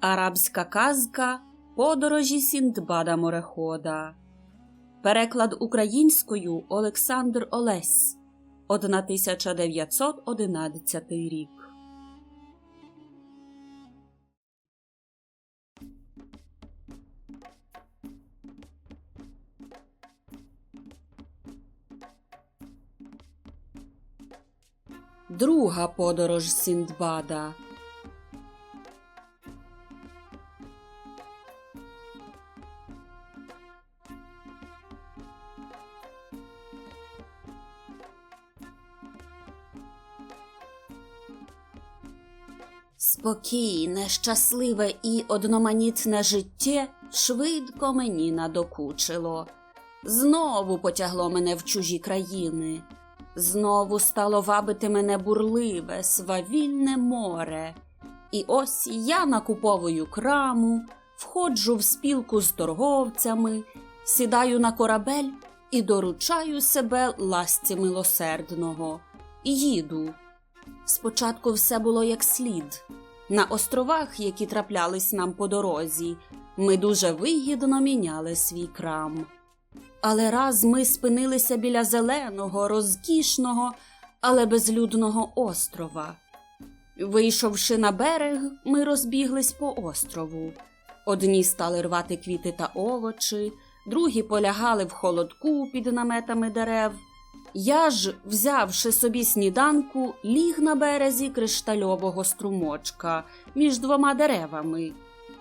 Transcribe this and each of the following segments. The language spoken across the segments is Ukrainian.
Арабська казка Подорожі Сіндбада морехода. Переклад українською Олександр Олесь 1911 рік. Друга подорож Сіндбада. Спокійне, щасливе і одноманітне життя швидко мені надокучило. Знову потягло мене в чужі країни. Знову стало вабити мене бурливе, свавільне море. І ось я накуповую краму, входжу в спілку з торговцями, сідаю на корабель і доручаю себе ласці милосердного. Їду. Спочатку все було як слід. На островах, які траплялись нам по дорозі, ми дуже вигідно міняли свій крам. Але раз ми спинилися біля зеленого, розкішного, але безлюдного острова. Вийшовши на берег, ми розбіглись по острову. Одні стали рвати квіти та овочі, другі полягали в холодку під наметами дерев. Я ж, взявши собі сніданку, ліг на березі криштальового струмочка між двома деревами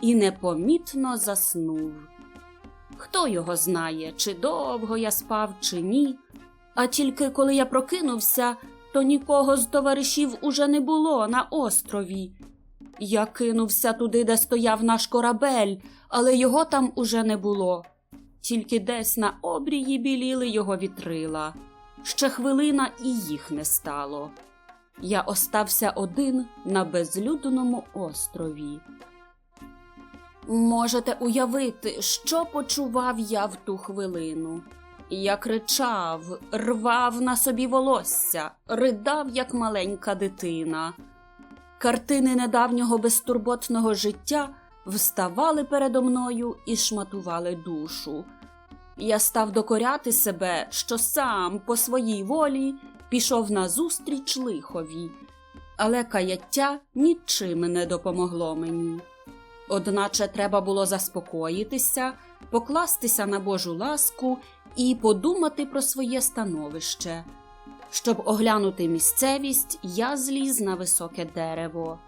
і непомітно заснув. Хто його знає, чи довго я спав, чи ні. А тільки коли я прокинувся, то нікого з товаришів уже не було на острові. Я кинувся туди, де стояв наш корабель, але його там уже не було. Тільки десь на обрії біліли його вітрила. Ще хвилина і їх не стало. Я остався один на безлюдному острові. Можете уявити, що почував я в ту хвилину. Я кричав, рвав на собі волосся, ридав, як маленька дитина. Картини недавнього безтурботного життя вставали передо мною і шматували душу. Я став докоряти себе, що сам по своїй волі пішов назустріч лихові, але каяття нічим не допомогло мені. Одначе треба було заспокоїтися, покластися на Божу ласку і подумати про своє становище. Щоб оглянути місцевість, я зліз на високе дерево.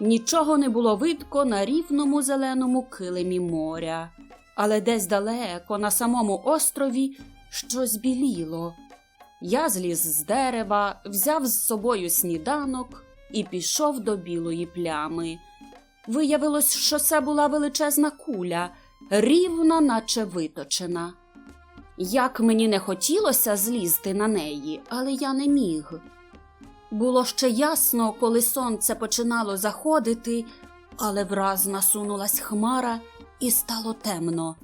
Нічого не було видко на рівному зеленому килимі моря, але десь далеко, на самому острові, щось біліло. Я зліз з дерева, взяв з собою сніданок і пішов до білої плями. Виявилось, що це була величезна куля, рівна, наче виточена. Як мені не хотілося злізти на неї, але я не міг. Було ще ясно, коли сонце починало заходити, але враз насунулась хмара і стало темно.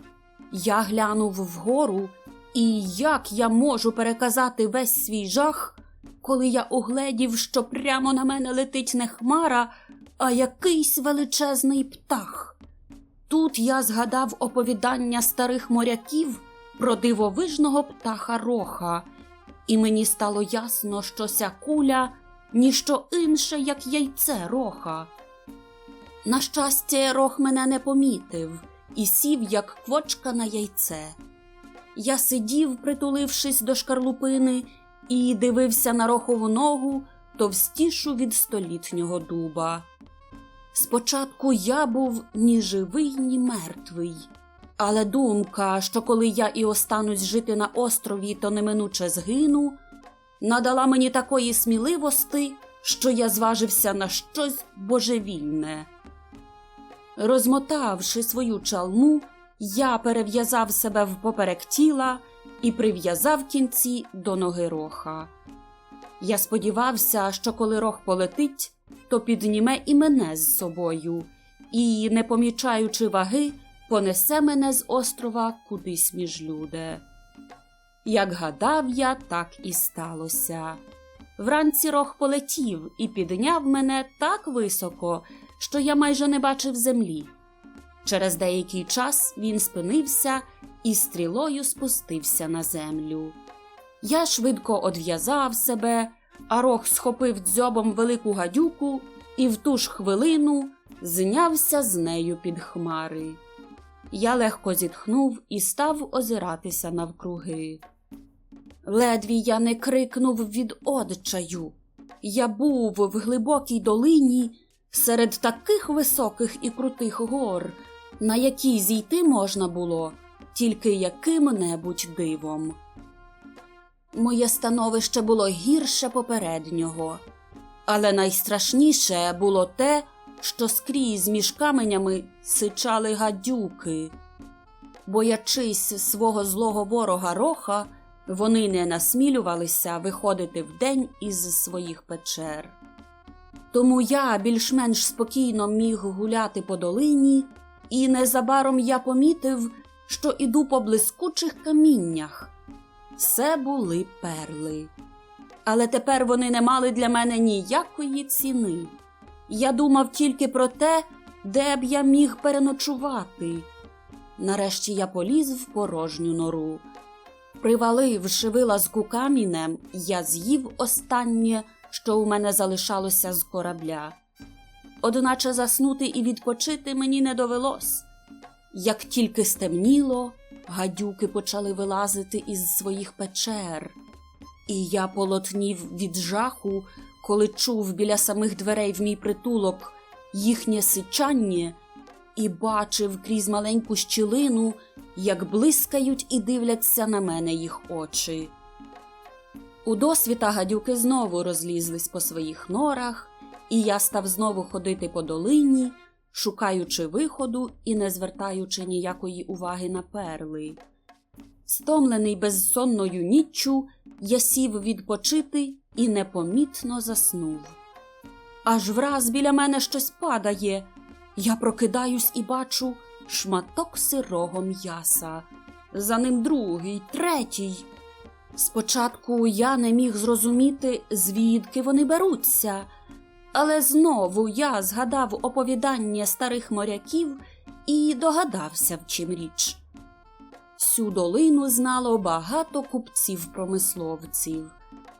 Я глянув вгору, і як я можу переказати весь свій жах, коли я угледів, що прямо на мене летить не хмара, а якийсь величезний птах. Тут я згадав оповідання старих моряків про дивовижного птаха роха, і мені стало ясно, що ця куля ніщо інше, як яйце роха. На щастя, рох мене не помітив і сів, як квочка на яйце. Я сидів, притулившись до шкарлупини, і дивився на рохову ногу товстішу від столітнього дуба. Спочатку я був ні живий, ні мертвий, але думка, що коли я і останусь жити на острові, то неминуче згину, надала мені такої сміливости, що я зважився на щось божевільне. Розмотавши свою чалму, я перев'язав себе впоперек тіла і прив'язав кінці до ноги роха. Я сподівався, що коли рох полетить, то підніме і мене з собою, і, не помічаючи ваги, понесе мене з острова кудись між люди. Як гадав я, так і сталося. Вранці рох полетів і підняв мене так високо, що я майже не бачив землі. Через деякий час він спинився і стрілою спустився на землю. Я швидко одв'язав себе, а рог схопив дзьобом велику гадюку і в ту ж хвилину знявся з нею під хмари. Я легко зітхнув і став озиратися навкруги. Ледві я не крикнув від одчаю. Я був в глибокій долині серед таких високих і крутих гор, на які зійти можна було тільки яким-небудь дивом. Моє становище було гірше попереднього, але найстрашніше було те, що скрізь між каменями сичали гадюки. Боячись свого злого ворога роха, вони не насмілювалися виходити вдень із своїх печер. Тому я більш-менш спокійно міг гуляти по долині, і незабаром я помітив, що іду по блискучих каміннях. Це були перли. Але тепер вони не мали для мене ніякої ціни. Я думав тільки про те, де б я міг переночувати. Нарешті я поліз в порожню нору. Приваливши вилазку камінем, я з'їв останнє, що у мене залишалося з корабля. Одначе заснути і відпочити мені не довелось. Як тільки стемніло, гадюки почали вилазити із своїх печер, і я полотнів від жаху, коли чув біля самих дверей в мій притулок їхнє сичання і бачив крізь маленьку щілину, як блискають і дивляться на мене їх очі. У досвіта гадюки знову розлізлись по своїх норах, і я став знову ходити по долині, шукаючи виходу і не звертаючи ніякої уваги на перли. Стомлений безсонною ніччю, я сів відпочити і непомітно заснув. Аж враз біля мене щось падає. Я прокидаюсь і бачу шматок сирого м'яса. За ним другий, третій. Спочатку я не міг зрозуміти, звідки вони беруться, але знову я згадав оповідання старих моряків і догадався, в чим річ. Всю долину знало багато купців-промисловців,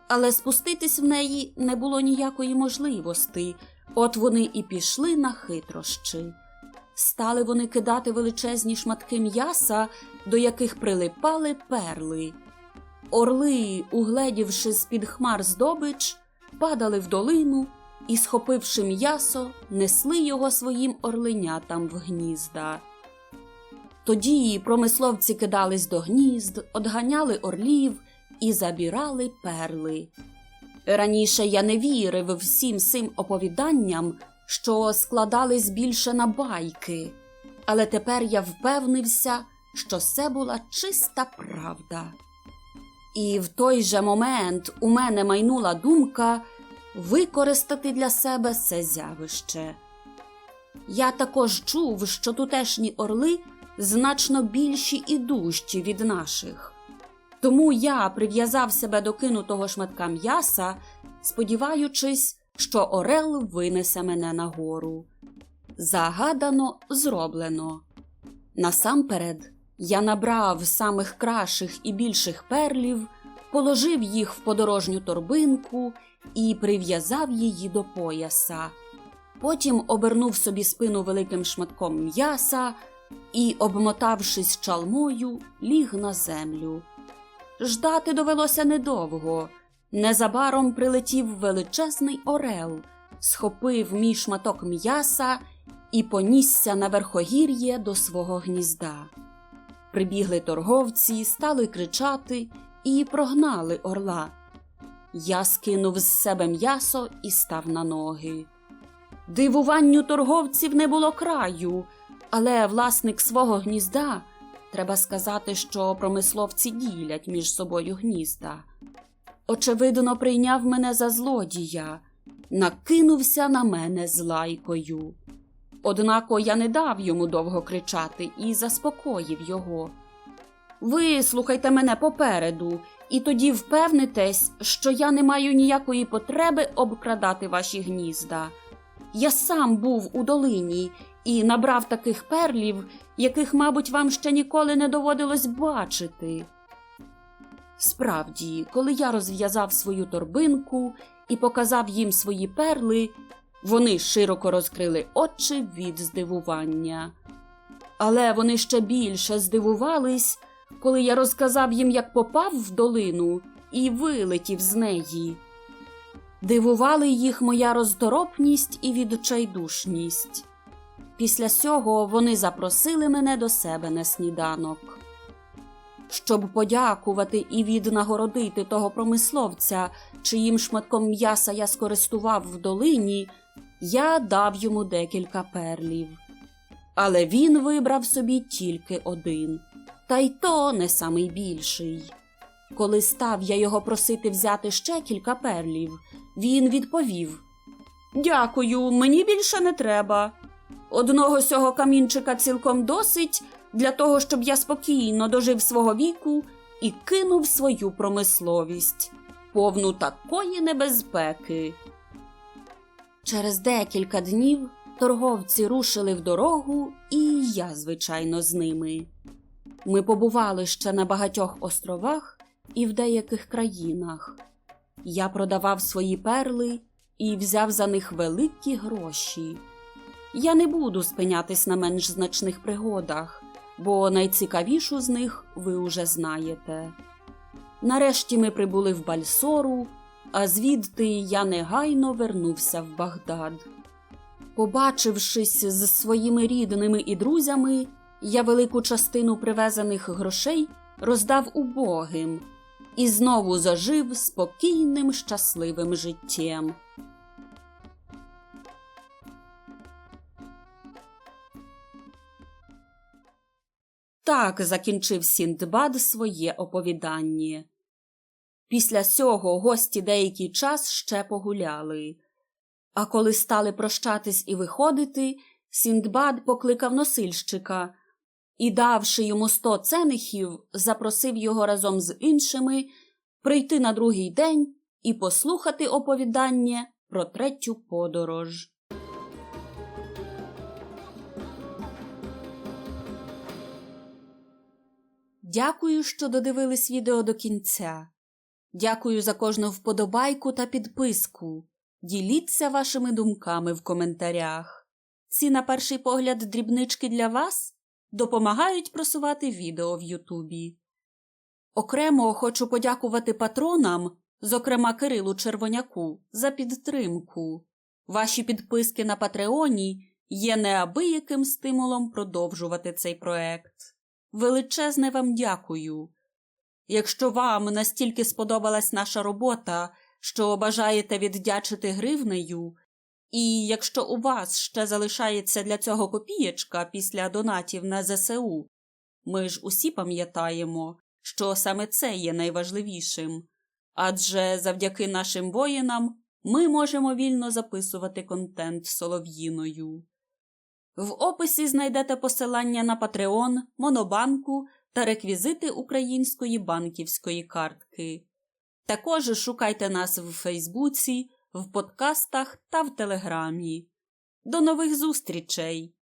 але спуститись в неї не було ніякої можливості, от вони і пішли на хитрощі. Стали вони кидати величезні шматки м'яса, до яких прилипали перли. Орли, угледівши з-під хмар здобич, падали в долину і, схопивши м'ясо, несли його своїм орленятам в гнізда. Тоді промисловці кидались до гнізд, одганяли орлів і забірали перли. Раніше я не вірив всім цим оповіданням, що складались більше на байки, але тепер я впевнився, що це була чиста правда. І в той же момент у мене майнула думка використати для себе це зявище. Я також чув, що тутешні орли значно більші і дужчі від наших. Тому я прив'язав себе до кинутого шматка м'яса, сподіваючись, що Орел винесе мене нагору. Загадано зроблено. Насамперед я набрав самих кращих і більших перлів, положив їх в подорожню торбинку і прив'язав її до пояса. Потім обернув собі спину великим шматком м'яса і, обмотавшись чалмою, ліг на землю. Ждати довелося недовго. Незабаром прилетів величезний орел, схопив мій шматок м'яса і понісся на верхогір'я до свого гнізда. Прибігли торговці, стали кричати і прогнали орла. Я скинув з себе м'ясо і став на ноги. Дивуванню торговців не було краю, але власник свого гнізда треба сказати, що промисловці ділять між собою гнізда. Очевидно, прийняв мене за злодія, накинувся на мене з лайкою. Однако я не дав йому довго кричати і заспокоїв його. Ви слухайте мене попереду, і тоді впевнитесь, що я не маю ніякої потреби обкрадати ваші гнізда. Я сам був у долині і набрав таких перлів, яких, мабуть, вам ще ніколи не доводилось бачити. Справді, коли я розв'язав свою торбинку і показав їм свої перли, вони широко розкрили очі від здивування. Але вони ще більше здивувались, коли я розказав їм, як попав в долину і вилетів з неї. Дивували їх моя розторопність і відчайдушність. Після цього вони запросили мене до себе на сніданок. Щоб подякувати і віднагородити того промисловця, чиїм шматком м'яса я скористував в долині, я дав йому декілька перлів. Але він вибрав собі тільки один, та й то не самий більший. Коли став я його просити взяти ще кілька перлів, він відповів: Дякую, мені більше не треба. Одного сього камінчика цілком досить для того, щоб я спокійно дожив свого віку і кинув свою промисловість, повну такої небезпеки. Через декілька днів торговці рушили в дорогу, і я, звичайно, з ними. Ми побували ще на багатьох островах і в деяких країнах. Я продавав свої перли і взяв за них великі гроші. Я не буду спинятись на менш значних пригодах, бо найцікавішу з них ви уже знаєте. Нарешті ми прибули в Бальсору, а звідти я негайно вернувся в Багдад. Побачившись з своїми рідними і друзями, я велику частину привезених грошей роздав убогим і знову зажив спокійним щасливим життям. Так закінчив Сіндбад своє оповідання. Після цього гості деякий час ще погуляли. А коли стали прощатись і виходити, Сіндбад покликав носильщика і, давши йому сто ценихів, запросив його разом з іншими прийти на другий день і послухати оповідання про третю подорож. Дякую, що додивились відео до кінця. Дякую за кожну вподобайку та підписку. Діліться вашими думками в коментарях. Ці, на перший погляд, дрібнички для вас допомагають просувати відео в Ютубі. Окремо хочу подякувати патронам, зокрема Кирилу Червоняку, за підтримку. Ваші підписки на Патреоні є неабияким стимулом продовжувати цей проект. Величезне вам дякую. Якщо вам настільки сподобалась наша робота, що бажаєте віддячити гривнею, і якщо у вас ще залишається для цього копієчка після донатів на ЗСУ, ми ж усі пам'ятаємо, що саме це є найважливішим, адже завдяки нашим воїнам ми можемо вільно записувати контент солов'їною. В описі знайдете посилання на Patreon, Монобанку та реквізити української банківської картки. Також шукайте нас в Фейсбуці, в подкастах та в Телеграмі. До нових зустрічей!